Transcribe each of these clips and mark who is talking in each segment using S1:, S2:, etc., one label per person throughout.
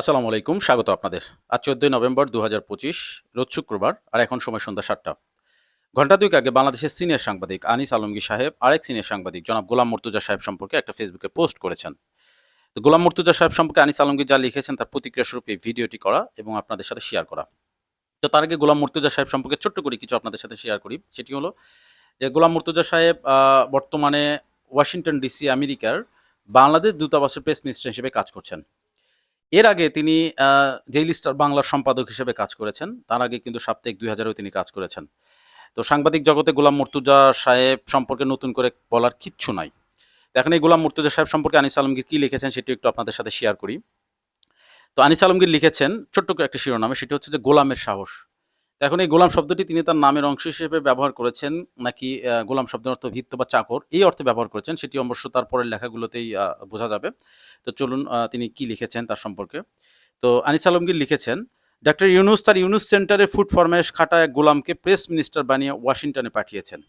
S1: আসসালামু আলাইকুম, স্বাগত আপনাদের। আজ চোদ্দই নভেম্বর দু হাজার পঁচিশ, রোজ শুক্রবার, আর এখন সময় সন্ধ্যা সাতটা। ঘণ্টা দুয়েক আগে বাংলাদেশের সিনিয়র সাংবাদিক আনিস আলমগীর সাহেব, আরেক সিনিয়র সাংবাদিক জনাব গোলাম মর্তুজা সাহেব সম্পর্কে একটা ফেসবুকে পোস্ট করেছেন। গোলাম মর্তুজা সাহেব সম্পর্কে আনিস আলমগীর যা লিখেছেন, তার প্রতিক্রিয়া স্বরূপ এই ভিডিওটি করা এবং আপনাদের সাথে শেয়ার করা। তো তার আগে গোলাম মর্তুজা সাহেব সম্পর্কে ছোট্ট করে কিছু আপনাদের সাথে শেয়ার করি। সেটি হলো যে গোলাম মর্তুজা সাহেব বর্তমানে ওয়াশিংটন ডিসি আমেরিকার বাংলাদেশ দূতাবাসের প্রেস মিনিস্টার হিসেবে কাজ করছেন। এর আগে তিনি জেইলি স্টার বাংলার সম্পাদক হিসেবে কাজ করেছেন, তার আগে কিন্তু সাপ্তাহিক দুই হাজারেও তিনি কাজ করেছেন। তো সাংবাদিক জগতে গোলাম মুর্তুজা সাহেব সম্পর্কে নতুন করে বলার কিচ্ছু নাই। এখন এই গোলাম মুর্তুজা সাহেব সম্পর্কে আনিস আলমগীর কী লিখেছেন সেটি একটু আপনাদের সাথে শেয়ার করি। তো আনিস আলমগীর লিখেছেন ছোট্ট একটা শিরোনামে, সেটি হচ্ছে যে গোলামের সাহস। এখন এই গোলাম শব্দটি তিনি তার নামের অংশ হিসেবে ব্যবহার করেছেন, নাকি গোলাম শব্দের অর্থ ভিত্ত বা চাকর, এই অর্থে ব্যবহার করেছেন, সেটি অবশ্য তার পরের লেখাগুলোতেই বোঝা যাবে। তো চলুন তিনি কি লিখেছেন তার সম্পর্কে। তো আনিস আলমগীর লিখেছেন ডক্টর ইউনুস তার ইউনুস সেন্টারে ফুড ফরমেশ খাটা এক গোলামকে প্রেস মিনিস্টার বানিয়ে ওয়াশিংটনে পাঠিয়েছেন।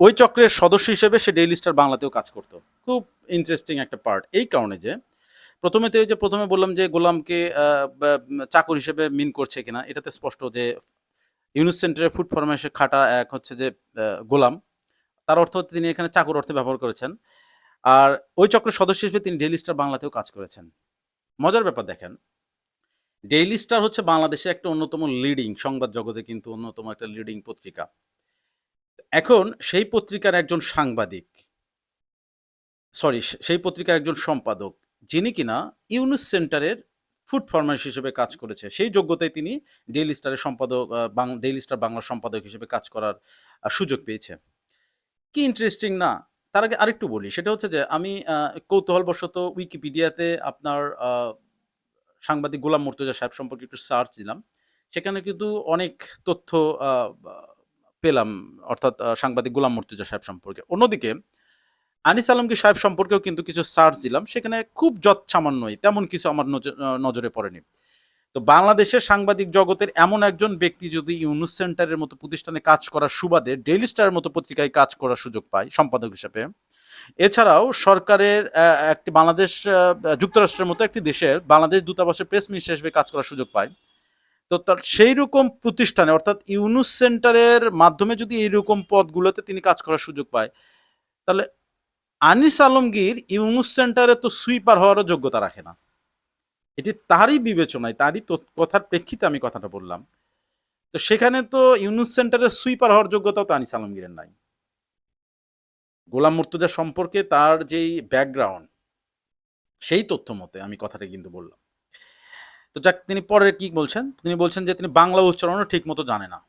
S1: ওই চক্রের সদস্য হিসেবে সে ডেইলি স্টার বাংলাতেও কাজ করত। খুব ইন্টারেস্টিং একটা পার্ট এই কারণে যে প্রথমে তো যে প্রথমে বললাম যে গোলামকে চাকর হিসেবে মিন করছে কিনা, এটাতে স্পষ্ট যে ইউনুস সেন্টারে ফুড ফরমেশে খাটা এক হচ্ছে যে গোলাম। তার অর্থ তিনি এখানে চাকর অর্থে ব্যবহার করেছেন। আর ওই চক্রের সদস্য হিসেবে তিনি ডেইলি স্টার বাংলাতেও কাজ করেছেন। মজার ব্যাপার দেখেন, ডেইলি স্টার হচ্ছে বাংলাদেশে একটা অন্যতম লিডিং সংবাদ জগতে কিন্তু অন্যতম একটা লিডিং পত্রিকা। এখন সেই পত্রিকার একজন সাংবাদিক সরি সেই পত্রিকার একজন সম্পাদক যিনি কিনা ইউনুস সেন্টারের ফুড ফরমাইশ হিসেবে কাজ করেছে। সেই যোগ্যতায় তিনি ডেইলি স্টারের সম্পাদক ডেইলি স্টার বাংলার সম্পাদক হিসেবে কাজ করার সুযোগ পেয়েছে। কি ইন্টারেস্টিং না? তার আগে আরেকটু বলি, সেটা হচ্ছে যে আমি কৌতূহলবশত উইকিপিডিয়াতে আপনার সাংবাদিক গোলাম মর্তুজা সাহেব সম্পর্কে একটু সার্চ দিলাম। সেখানে কিন্তু অনেক তথ্য পেলাম, অর্থাৎ সাংবাদিক গোলাম মর্তুজা সাহেব সম্পর্কে। অন্যদিকে আনিস আলমগীর সাহেব সম্পর্কেও কিন্তু কিছু সার্চ দিলাম। সেখানে খুব যৎ সামান্যই তেমন কিছু আমার নজ- নজরে পড়েনি। তো বাংলাদেশের সাংবাদিক জগতের এমন একজন ব্যক্তি যদি ইউনুস সেন্টারের মতো প্রতিষ্ঠানে কাজ করার সুবাদে ডেইলি স্টারের মতো পত্রিকায় কাজ করার সুযোগ পায়, সম্পাদক হিসেবে। এছাড়াও সরকারের একটি বাংলাদেশ যুক্তরাষ্ট্রের মতো একটি দেশের বাংলাদেশ দূতাবাসের প্রেস মিনিস্টার হিসেবে কাজ করার সুযোগ পায়। তো তার সেই রকম প্রতিষ্ঠানে, অর্থাৎ ইউনুস সেন্টারের মাধ্যমে যদি এইরকম পদগুলোতে তিনি কাজ করার সুযোগ পায়, তাহলে আনিস আলমগীর ইউনুস সেন্টারে তো সুইপার হওয়ারও যোগ্যতা রাখে না। এটি তারই বিবেচনায়, তারই কথার প্রেক্ষিতে আমি কথাটা বললাম। তো সেখানে তো ইউনুস সেন্টারের সুইপার হওয়ার যোগ্যতাও তো আনিস আলমগীরের নাই। গোলাম মুর্তুজা সম্পর্কে তার যেই ব্যাকগ্রাউন্ড, সেই তথ্য মতে আমি কথাটা কিন্তু বললাম। তো যাক, তিনি পরে কি বলছেন? তিনি বলছেন যে তিনি বাংলা উচ্চারণও ঠিক মতো জানে না।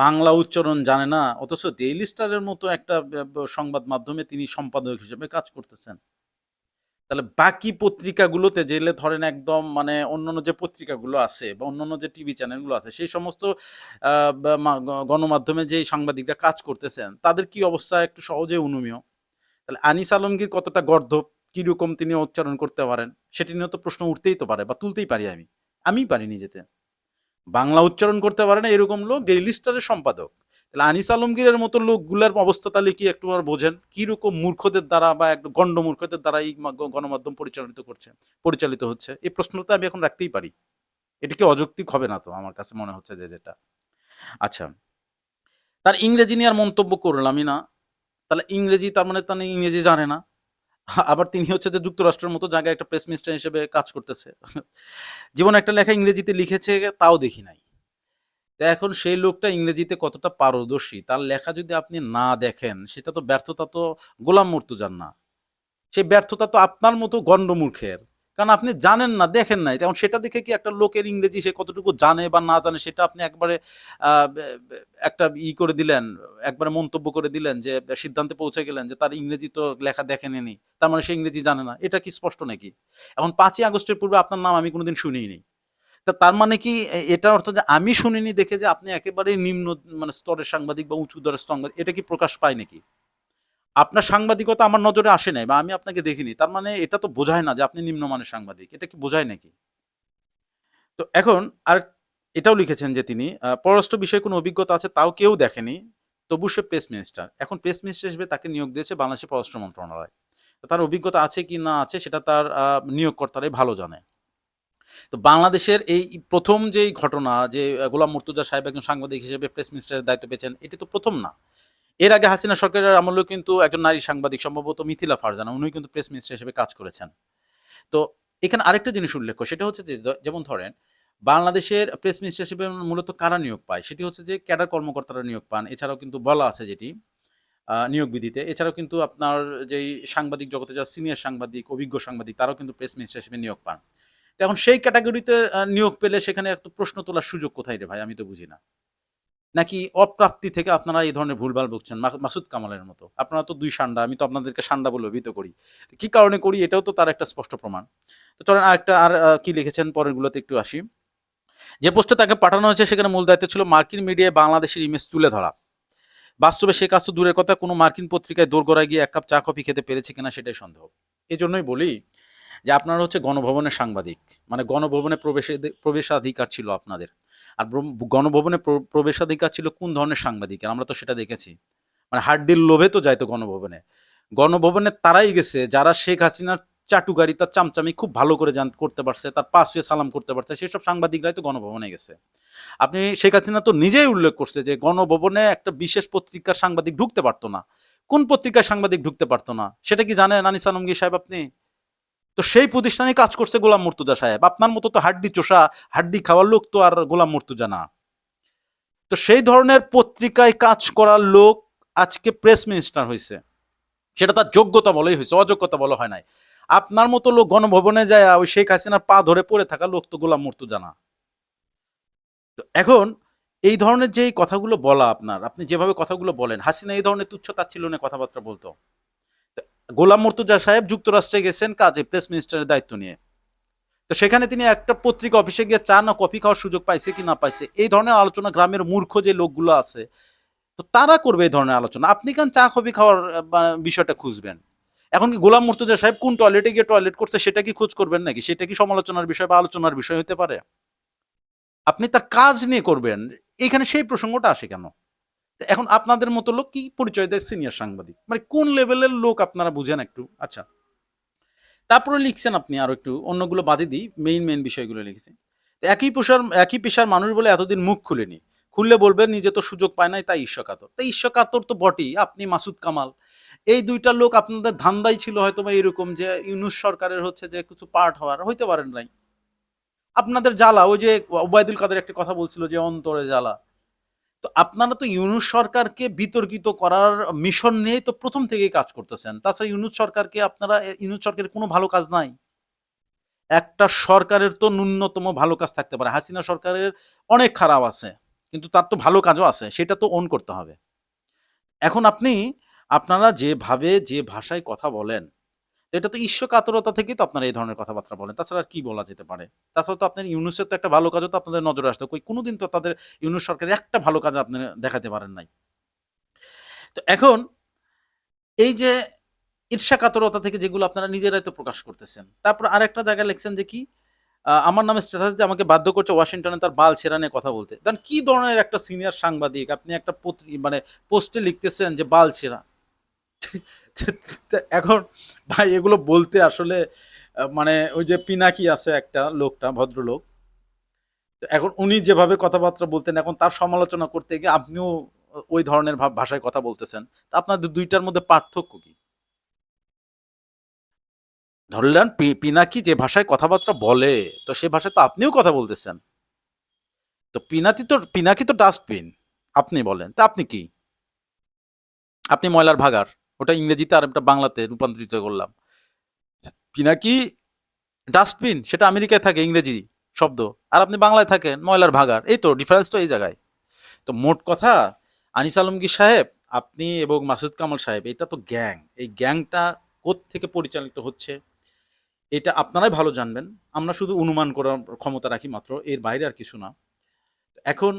S1: বাংলা উচ্চারণ জানে না, অথচ ডেইলি স্টারের মতো একটা সংবাদ মাধ্যমে তিনি সম্পাদক হিসেবে কাজ করতেছেন। তাহলে বাকি পত্রিকাগুলোতে জেলে ধরেন একদম মানে অন্যান্য যে পত্রিকাগুলো আছে বা অন্যান্য যে টিভি চ্যানেলগুলো আছে, সেই সমস্ত গণমাধ্যমে যে সাংবাদিকরা কাজ করতেছেন, তাদের কি অবস্থা একটু সহজে অনুমেয়? তাহলে আনিস আলমগীর কতটা গর্ধব? কীরকম তিনি উচ্চারণ করতে পারেন? সেটি নিয়ে তো প্রশ্ন উঠতেই তো পারে বা তুলতেই পারি আমি। আমিই পারি নিজেতে। বাংলা উচ্চারণ করতে পারে না, এরকম লোক ডেইলি স্টারের সম্পাদক। তাহলে আনিস আলমগীরের মতো লোকগুলার অবস্থা তাহলে কি একটু আর বোঝেন? কীরকম মূর্খদের দ্বারা বা একটু গণ্ড মূর্খদের দ্বারা এই গণমাধ্যম পরিচালিত করছে, পরিচালিত হচ্ছে? এই প্রশ্নটা আমি এখন রাখতেই পারি। এটা কি অযৌক্তিক হবে না তো? আমার কাছে মনে হচ্ছে যে যেটা। আচ্ছা। তার ইংরেজি নিয়ে আর মন্তব্য করলামই না। তাহলে ইংরেজি তার মানে তার ইংরেজি জানে না। আবার তিনি হচ্ছে যে যুক্তরাষ্ট্রের মতো জায়গায় একটা প্রেস মিনিস্টার হিসেবে কাজ করতেছে। জীবন একটা লেখা ইংরেজিতে লিখেছে, তাও দেখি নাই। তা এখন সেই লোকটা ইংরেজিতে কতটা পারদর্শী, তার লেখা যদি আপনি না দেখেন, সেটা তো ব্যর্থতা তো গোলাম মর্তুজার না। সেই ব্যর্থতা তো আপনার মতো গণ্ডমূর্খের কারণ আপনি জানেন না, দেখেন নাই তখন সেটা দেখে কি একটা লোকের ইংরেজি সে কতটুকু জানে বা না জানে, সেটা আপনি একবারে একটা ই করে দিলেন, একবারে মন্তব্য করে দিলেন যে, সিদ্ধান্তে পৌঁছে গেলেন যে তার ইংরেজি তো লেখা দেখেনি তার মানে সে ইংরেজি জানে না। এটা কি স্পষ্ট নাকি? এখন পাঁচই আগস্টের পূর্বে আপনার নাম আমি কোনোদিন শুনিই নি তা তার মানে কি এটার অর্থ যে আমি শুনিনি দেখে যে আপনি একেবারে নিম্ন মানে স্তরের সাংবাদিক বা উঁচু দরের সাংবাদিক এটা কি প্রকাশ পায় নাকি? আপনার সাংবাদিকতা আমার নজরে আসে নাই বা আমি আপনাকে দেখিনি তার মানে এটা তো বোঝায় না যে আপনি নিম্নমানের সাংবাদিক এটা কি বোঝায় নাকি? তো এখন আর এটাও লিখেছেন যে তিনি পররাষ্ট্র বিষয়ে কোনো অভিজ্ঞতা আছে তাও কেউ দেখেনি তবু সে প্রেস মিনিস্টার। এখন প্রেস মিনিস্টার হিসেবে তাকে নিয়োগ দিয়েছে বাংলাদেশের পররাষ্ট্র মন্ত্রণালয়। তার অভিজ্ঞতা আছে কি না আছে সেটা তার নিয়োগকর্তারাই ভালো জানে। তো বাংলাদেশের এই প্রথম যেই ঘটনা যে গোলাম মুর্তজা সাহেব একজন সাংবাদিক হিসেবে প্রেস মিনিস্টারের দায়িত্ব পেয়েছেন, এটি তো প্রথম না। এর আগে হাসিনা সরকারের আমলেও কিন্তু একজন নারী সাংবাদিক সম্ভবত মিথিলা ফারজানা উনিও কিন্তু প্রেস মিনিস্টার হিসেবে কাজ করেছেন। তো এখানে আরেকটা জিনিস উল্লেখ্য সেটা হচ্ছে যে যেমন ধরেন বাংলাদেশের প্রেস মিনিস্টার হিসেবে মূলত কারা নিয়োগ পায়? সেটি হচ্ছে যে ক্যাডার কর্মকর্তারা নিয়োগ পান। এছাড়াও কিন্তু বলা আছে যেটি নিয়োগ বিধিতে। এছাড়াও কিন্তু আপনার যেই সাংবাদিক জগতে যারা সিনিয়র সাংবাদিক, অভিজ্ঞ সাংবাদিক তারাও কিন্তু প্রেস মিনিস্টার হিসেবে নিয়োগ পান। তো এখন সেই ক্যাটাগরিতে নিয়োগ পেলে সেখানে এত প্রশ্ন তোলার সুযোগ কোথায় রে ভাই? আমি তো বুঝি না। নাকি অপ্রাপ্তি থেকে আপনারা এই ধরনের ভুলভাল বকছেন মাসুদ কামালের মতো? আপনারা তো দুই সান্ডা, আমি তো আপনাদেরকে সান্ডা বলে অভিহিত করি। কি কারণে করি এটাও তো তার একটা স্পষ্ট প্রমাণ। তো চলেন আর আ কি লিখেছেন পরেরগুলোতে একটু আসি। যে পোস্টে তাকে পাঠানো হয়েছে সেখানে মূল দায়িত্ব ছিল মার্কিন মিডিয়ায় বাংলাদেশের ইমেজ তুলে ধরা। বাস্তবে সে কাজ তো দূরের কথা কোনো মার্কিন পত্রিকায় দোরগোড়ায় গিয়ে এক কাপ চা কফি খেতে পেরেছে কিনা সেটাই সন্দেহ। এজন্যই বলি যে আপনারা হচ্ছে গণভবনের সাংবাদিক। মানে গণভবনে প্রবেশে প্রবেশাধিকার ছিল আপনাদের। আর গণভবনে প্র প্রবেশাধিকার ছিল কোন ধরনের সাংবাদিকের? আমরা তো সেটা দেখেছি। মানে হাড্ডির লোভে তো যাইতো গণভবনে। গণভবনে তারাই গেছে যারা শেখ হাসিনার চাটুকারি, তার চামচামি খুব ভালো করে জান করতে পারছে, তার পাশ হয়ে সালাম করতে পারছে, সেসব সাংবাদিকরাই তো গণভবনে গেছে। আপনি শেখ হাসিনা তো নিজেই উল্লেখ করছে যে গণভবনে একটা বিশেষ পত্রিকার সাংবাদিক ঢুকতে পারতো না। কোন পত্রিকার সাংবাদিক ঢুকতে পারতো না? সেটা কি জানেন আনিস আলমগীর সাহেব আপনি? তো সেই প্রতিষ্ঠানে কাজ করছে গোলাম মুর্তজা সাহেব। আপনার মতো তো হাড্ডি চোষা, হাড্ডি খাওয়ার লোক তো আর গোলাম মুর্তজা না। তো সেই ধরনের পত্রিকায় কাজ করার লোক আজকে প্রেস মিনিস্টার হয়েছে সেটা তার যোগ্যতা বলেই হয়েছে অযোগ্যতা বলা হয় নাই। আপনার মতো লোক গণভবনে যায় ওই শেখ হাসিনার পা ধরে পড়ে থাকা লোক তো গোলাম মুর্তজা না। তো এখন এই ধরনের যেই কথাগুলো বলা আপনার, আপনি যেভাবে কথাগুলো বলেন, হাসিনা এই ধরনের তুচ্ছ-তাচ্ছিল্যে কথাবার্তা বলতো। গোলাম মুর্তজা সাহেব যুক্তরাষ্ট্রে গেছেন কাজে প্রেস মিনিস্টারের দায়িত্ব নিয়ে। তো সেখানে তিনি একটা পত্রিকা অফিসে গিয়ে চা না কফি খাওয়ার সুযোগ পাইছে কি না পাইছে, এই ধরনের আলোচনা গ্রামের মূর্খ যে লোকগুলো আছে, তো তারা করবে এই ধরনের আলোচনা। আপনি কেন চা কফি খাওয়ার বিষয়টা খুঁজবেন? এখন কি গোলাম মুর্তজা সাহেব কোন টয়লেটে গিয়ে টয়লেট করছে সেটা কি খোঁজ করবেন নাকি? সেটা কি সমালোচনার বিষয় বা আলোচনার বিষয় হতে পারে? আপনি তার কাজ নিয়ে করবেন। এখানে সেই প্রসঙ্গটা আসে কেন? এখন আপনাদের মতো লোক কি পরিচয় দেয় সিনিয়র সাংবাদিক। মানে কোন লেভেলের লোক আপনারা বুঝেন একটু? আচ্ছা। তারপরে লিখছেন আপনি আরও একটু অন্যগুলো বাদে দিই। মেইন, মেইন বিষয়গুলো লিখেছেন একই পেশার একই পেশার মানুষ বলে এতদিন মুখ খুলেনি। খুললে বলবেন নিজে তো সুযোগ পায় নাই তাই ঈর্ষাকাতর। তো ঈর্ষাকাতর তো বটেই। আপনি মাসুদ কামাল। এই দুইটা লোক আপনাদের ধান্দাই ছিল হয়তো বা এরকম যে ইউনুস সরকারের হচ্ছে যে কিছু পার্ট হওয়ার, হইতে পারেন নাই। আপনাদের জ্বালা ওই যে ওবায়দুল কাদের একটা কথা বলছিল যে অন্তরে জ্বালা। তো আপনারা তো ইউনূস সরকারকে বিতর্কিত করার মিশন নিয়েই তো প্রথম থেকেই কাজ করতেছেন। তাছাড়া ইউনূস সরকারকে আপনারা ইউনূস সরকারের কোনো ভালো কাজ নাই। একটা সরকারের তো ন্যূনতম ভালো কাজ থাকতে পারে। হাসিনা সরকারের অনেক খারাপ আছে। কিন্তু তার তো ভালো কাজও আছে। সেটা তো অন করতে হবে। এখন আপনি আপনারা যেভাবে যে ভাষায় কথা বলেন, এটা তো ঈর্ষাকাতরতা থেকেই তো আপনারা এই ধরনের কথাবার্তা বলেন। তাছাড়া আর কি বলা যেতে পারে? তাছাড়া তো আপনার ইউনূসের তো একটা ভালো কাজও তো আপনাদের নজরে আসতো। কই, কোনদিন তো তাদের ইউনুস সরকারের একটা ভালো কাজ আপনি দেখাতে পারেন নাই। তো এখন এই যে ঈর্ষাকাতরতা থেকে যেগুলো আপনারা নিজেরাই তো প্রকাশ করতেছেন। তারপর আরেকটা জায়গায় লিখছেন যে কি আমার নামে স্ট্যাটাস আমাকে বাধ্য করছে ওয়াশিংটনে তার বাল ছেঁড়া নিয়ে কথা বলতে। দেন কি ধরনের একটা সিনিয়র সাংবাদিক আপনি একটা মানে পোস্টে লিখতেছেন যে বাল ছেঁড়া। এখন ভাই এগুলো বলতে আসলে মানে ওই যে পিনাকি আছে একটা লোকটা ভদ্রলোক। এখন উনি যেভাবে কথাবার্তা বলতেন এখন তার সমালোচনা করতে গিয়ে আপনিও ওই ধরনের ভাষায় কথা বলতেছেন। তো আপনাদের দুইটার মধ্যে পার্থক্য কি? ধরলেন পিনাকি যে ভাষায় কথাবার্তা বলে, তো সে ভাষায় তো আপনিও কথা বলতেছেন। তো পিনাতি তো পিনাকি তো ডাস্টবিন। আপনি বলেন। তা আপনি কি? আপনি ময়লার ভাগাড়। ওটা ইংরেজিতে আর একটা বাংলাতে রূপান্তরিত করলাম। পিনাকি ডাস্টবিন সেটা আমেরিকায় থাকে ইংরেজি শব্দ। আর আপনি বাংলায় থাকেন ময়লার ভাগার এই তো ডিফারেন্স তো এই জায়গায়। তো মোট কথা আনিস আলমগীর সাহেব, আপনি এবং মাসুদ কামাল সাহেব এটা তো গ্যাং। এই গ্যাংটা কোত্থেকে পরিচালিত হচ্ছে এটা আপনারাই ভালো জানবেন। আমরা শুধু অনুমান করার ক্ষমতা রাখি মাত্র। এর বাইরে আর কিছু না। এখন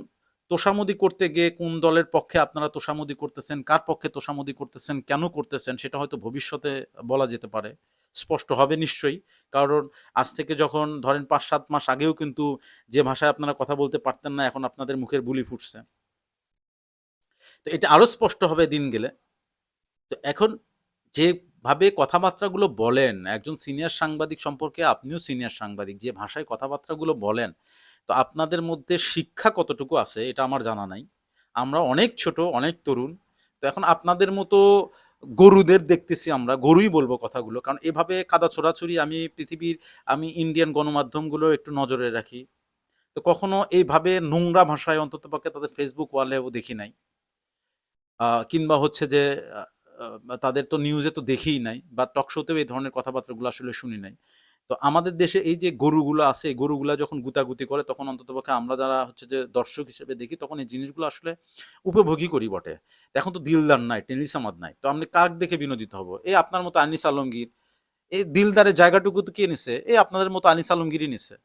S1: তোষামোদি করতে গিয়ে কোন দলের পক্ষে আপনারা তোষামোদি করতেছেন, কার পক্ষে তোষামোদি করতেছেন, কেন করতেছেন সেটা হয়তো ভবিষ্যতে বলা যেতে পারে। স্পষ্ট হবে নিশ্চয়ই। কারণ আজ থেকে যখন ধরেন ৫-৭ মাস আগেও কিন্তু যে ভাষায় আপনারা কথা বলতে পারতেন না এখন আপনাদের মুখের বুলি ফুটছে। তো এটা আরও স্পষ্ট হবে দিন গেলে। তো এখন যে ভাবে কথাবার্তাগুলো বলেন, একজন সিনিয়র সাংবাদিক সম্পর্কে আপনিও সিনিয়র সাংবাদিক। যে ভাষায় কথাবার্তাগুলো বলেন, তো আপনাদের মধ্যে শিক্ষা কতটুকু আছে এটা আমার জানা নাই। আমরা অনেক ছোট, অনেক তরুণ। তো এখন আপনাদের মতো গরুদের দেখতেছি আমরা, গরুই বলব কথাগুলো। কারণ এভাবে কাদা ছোড়াছুড়ি আমি পৃথিবীর আমি ইন্ডিয়ান গণমাধ্যমগুলো একটু নজরে রাখি। তো কখনো এইভাবে নোংরা ভাষায় অন্ততপক্ষে তাদের ফেসবুক ওয়ালেও দেখি নাই। কিংবা হচ্ছে যে তাদের তো নিউজে তো দেখেই নাই বা টক শোতেও এই ধরনের কথাবার্তাগুলো আসলে শুনি নাই। তো আমাদের দেশে এই যে গরুগুলো আছে, গরুগুলা যখন গুতাগুতি করে তখন অন্ততপক্ষে আমরা যারা হচ্ছে যে দর্শক হিসেবে দেখি তখন এই জিনিসগুলো আসলে উপভোগী করি বটে। এখন তো দিলদার নাই, টেনিস আমাদ নাই। তো আমরা কাক দেখে বিনোদিত হব? এই আপনার মতো আনিস আলমগীর, এই দিলদারের জায়গাটুকু তো কে নিছে? এই আপনাদের মতো আনিস আলমগীরই নিছে।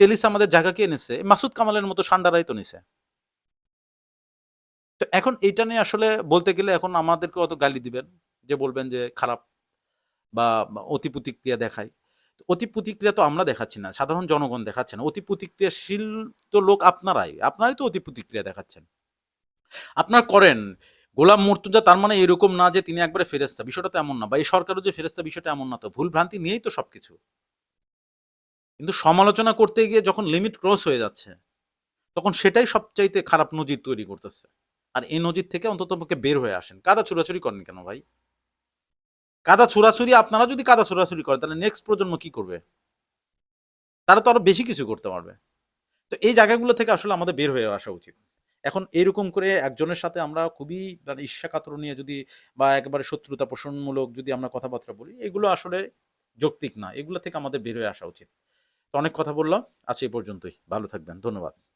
S1: টেলিস আমাদের জায়গা কে নিছে? মাসুদ কামালের মতো সান্ডারাই তো নিছে। তো এখন এইটা নিয়ে আসলে বলতে গেলে এখন আমাদেরকে অত গালি দিবেন। যে বলবেন যে খারাপ বা অতি প্রতিক্রিয়া দেখায়। অতি প্রতিক্রিয়া তো আমরা দেখাচ্ছি না। সাধারণ জনগণ দেখাচ্ছে না। অতি প্রতিক্রিয়াশীল তো লোক আপনারাই। আপনারাই তো অতি প্রতিক্রিয়া দেখাচ্ছেন। আপনার করেন। গোলাম মুর্তজা তার মানে এরকম না যে তিনি একবারে ফেরেস্তা বিষয়টা তো এমন না। বা এই সরকারও যে ফেরেস্তা বিষয়টা এমন না তো। ভুল ভ্রান্তি নিয়েই তো সবকিছু। কিন্তু সমালোচনা করতে গিয়ে যখন লিমিট ক্রস হয়ে যাচ্ছে, তখন সেটাই সবচাইতে খারাপ নজির তৈরি করতেছে। আর এই নজির থেকে অন্ততপক্ষে বের হয়ে আসেন। কাদা ছোড়াছুড়ি করেন কেন ভাই? কাদা ছোড়াছুড়ি আপনারা যদি কাদা ছোড়াছুড়ি করেন তাহলে নেক্সট প্রজন্ম কি করবে? তারা তো আরও বেশি কিছু করতে পারবে। তো এই জায়গাগুলো থেকে আসলে আমাদের বের হয়ে আসা উচিত। এখন এরকম করে একজনের সাথে আমরা খুবই মানে ঈর্ষা-কাতর নিয়ে যদি বা একেবারে শত্রুতা পোষণমূলক যদি আমরা কথাবার্তা বলি, এগুলো আসলে যৌক্তিক না। এগুলো থেকে আমাদের বের হয়ে আসা উচিত। তো অনেক কথা বললাম। আজ এই পর্যন্তই। ভালো থাকবেন। ধন্যবাদ।